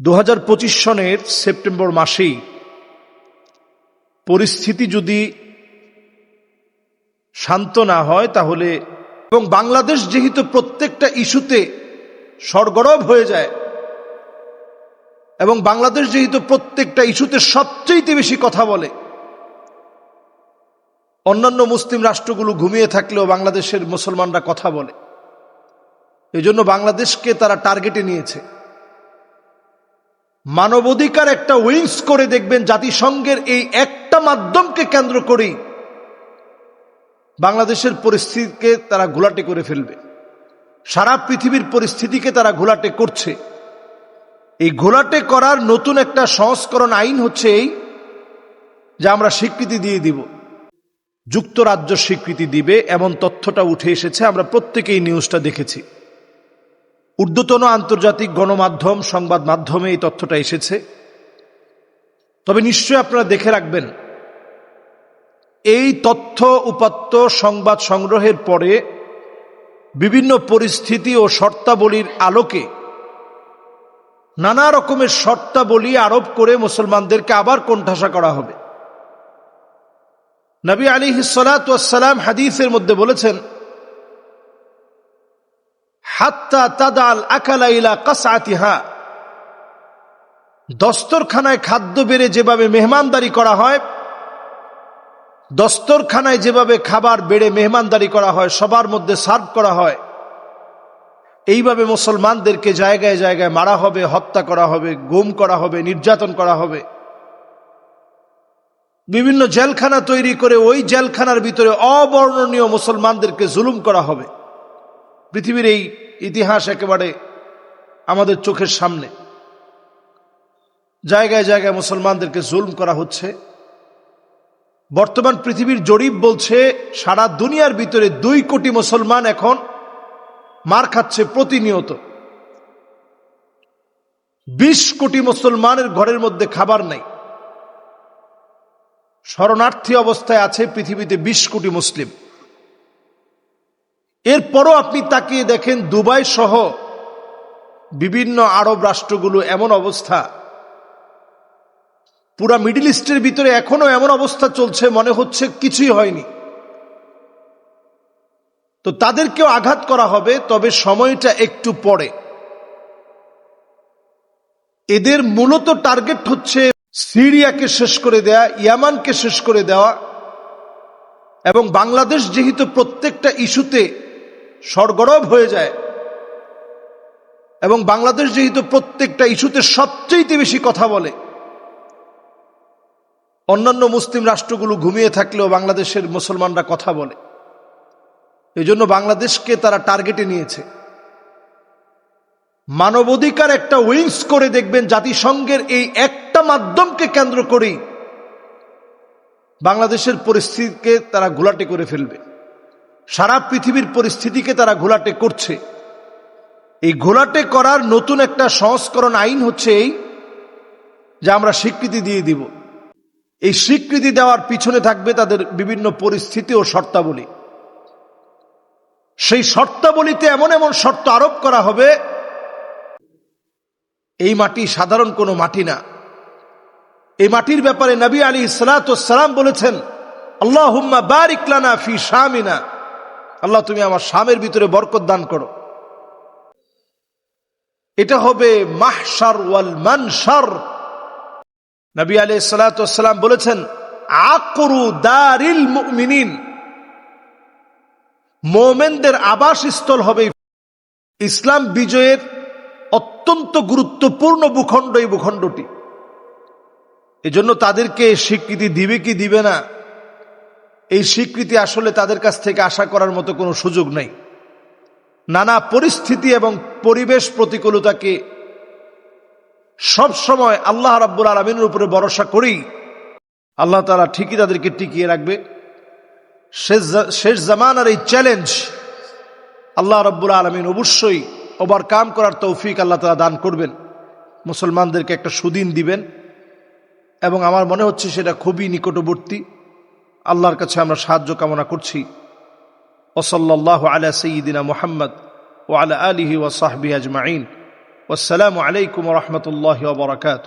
দু হাজার পঁচিশ সনের সেপ্টেম্বর মাসেই পরিস্থিতি যদি শান্ত না হয় তাহলে এবং বাংলাদেশ যেহেতু প্রত্যেকটা ইস্যুতে সরগরব হয়ে যায়, এবং বাংলাদেশ যেহেতু প্রত্যেকটা ইস্যুতে সবচেয়ে বেশি কথা বলে, অন্যান্য মুসলিম রাষ্ট্রগুলো ঘুমিয়ে থাকলেও বাংলাদেশের মুসলমানরা কথা বলে। এই জন্য বাংলাদেশকে তারা টার্গেটে নিয়েছে। মানবাধিকার একটা উইংস করে দেখবেন, জাতিসংঘের এই একটা মাধ্যমকে কেন্দ্র করেই বাংলাদেশের পরিস্থিতিকে তারা ঘোলাটে করে ফেলবে। সারা পৃথিবীর পরিস্থিতিকে তারা ঘোলাটে করছে। এই ঘোলাটে করার নতুন একটা সংস্করণ আইন হচ্ছে এই, যা আমরা স্বীকৃতি দিয়ে দিব। যুক্তরাজ্য স্বীকৃতি দিবে, এমন তথ্যটা উঠে এসেছে, আমরা প্রত্যেকেই নিউজটা দেখেছি। ঊর্ধ্বতন আন্তর্জাতিক গণমাধ্যম, সংবাদ মাধ্যমে এই তথ্যটা এসেছে। তবে নিশ্চয়ই আপনারা দেখে রাখবেন, এই তথ্য উপাত্ত সংবাদ সংগ্রহের পরে বিভিন্ন পরিস্থিতি ও শর্তাবলীর আলোকে নানা রকমের শর্তাবলী আরোপ করে মুসলমানদেরকে আবার কোণঠাসা করা হবে। নবী আলী সালাম হাদিসের মধ্যে বলেছেন হাত্তা তাদাল আকালাইলা কাসাতিহা দস্তরখানায় খাদ্য বেড়ে যেভাবে মেহমানদারি করা হয়, দস্তরখানায় যেভাবে খাবার বেড়ে মেহমানদারি করা হয়, সবার মধ্যে সার্ভ করা হয়, এইভাবে মুসলমানদেরকে জায়গায় জায়গায় মারা হবে, হত্যা করা হবে, গুম করা হবে, নির্যাতন করা হবে। বিভিন্ন জেলখানা তৈরি করে ওই জেলখানার ভিতরে অবর্ণনীয় মুসলমানদেরকে জুলুম করা হবে। পৃথিবীর এই ইতিহাস একেবারে আমাদের চোখের সামনে। জায়গায় জায়গায় মুসলমানদেরকে জুলম করা হচ্ছে। বর্তমান পৃথিবীর জরিপ বলছে, সারা দুনিয়ার ভিতরে দুই কোটি মুসলমান এখন মার খাচ্ছে প্রতিনিয়ত। বিশ কোটি মুসলমানের ঘরের মধ্যে খাবার নাই। শরণার্থী অবস্থায় আছে পৃথিবীতে বিশ কোটি মুসলিম। এরপরও আপনি তাকিয়ে দেখেন দুবাই সহ বিভিন্ন আরব রাষ্ট্রগুলো এমন অবস্থা। পুরা মিডিল ইস্টের ভিতরে এখনও এমন অবস্থা চলছে, মনে হচ্ছে কিছুই হয়নি। তো তাদেরকেও আঘাত করা হবে, তবে সময়টা একটু পরে। এদের মূলত টার্গেট হচ্ছে সিরিয়াকে শেষ করে দেয়া, ইয়ামানকে শেষ করে দেওয়া, এবং বাংলাদেশ যেহেতু প্রত্যেকটা ইস্যুতে সরগরব হয়ে যায়। এবং বাংলাদেশ যেহেতু প্রত্যেকটা ইস্যুতে সবচেয়ে বেশি কথা বলে, অন্যান্য মুসলিম রাষ্ট্রগুলো ঘুমিয়ে থাকলেও বাংলাদেশের মুসলমানরা কথা বলে। এই জন্য বাংলাদেশকে তারা টার্গেটে নিয়েছে। মানবাধিকার একটা উইংস করে দেখবেন, জাতিসংঘের এই একটা মাধ্যমকে কেন্দ্র করেই বাংলাদেশের পরিস্থিতিকে তারা ঘোলাটে করে ফেলবে। সারা পৃথিবীর পরিস্থিতিকে তারা ঘোলাটে করছে। এই ঘোলাটে করার নতুন একটা সংস্করণ আইন হচ্ছে এই, যা আমরা স্বীকৃতি দিয়ে দিব। এই স্বীকৃতি দেওয়ার পিছনে থাকবে তাদের বিভিন্ন পরিস্থিতি ও শর্তাবলী। সেই শর্তাবলীতে এমন এমন শর্ত আরোপ করা হবে, এই মাটি সাধারণ কোনো মাটি না। এই মাটির ব্যাপারে নবী আলী সালাম বলেছেন আল্লাহ বারিকলানা ফি শামিনা। আল্লাহ, তুমি আমার স্বামের ভিতরে বরকত দান করো। এটা হবে মাহসার ওয়াল মানসার নবী আলী সালাম বলেছেন, আকরু দারিল মুমিনিন। মোমেনদের আবাসস্থল হবে ইসলাম বিজয়ের অত্যন্ত গুরুত্বপূর্ণ ভূখণ্ড, এই ভূখণ্ডটি। এজন্য তাদেরকে স্বীকৃতি দিবে কি দিবে না এই স্বীকৃতি আসলে তাদের কাছ থেকে আশা করার মতো কোনো সুযোগ নেই। নানা পরিস্থিতি এবং পরিবেশ প্রতিকূলতাকে সব সময় আল্লাহ রাব্বুল আলমিনের উপরে ভরসা করেই আল্লাহ তারা ঠিকই তাদেরকে টিকিয়ে রাখবে। শেষ জামানার এই চ্যালেঞ্জ আল্লাহ রব্বুল আলমিন অবশ্যই ওভারকাম করার তৌফিক আল্লাহ তালা দান করবেন। মুসলমানদেরকে একটা সুদিন দিবেন এবং আমার মনে হচ্ছে সেটা খুবই নিকটবর্তী। আল্লাহর কাছে আমরা সাহায্য কামনা করছি ওসল্লাহ আলা সঈদিনা মোহাম্মদ ও আলা আলিহি ওয়াসাহবি আজমাইন আসসালামু আলাইকুম রহমতুল্লাহ বরকাত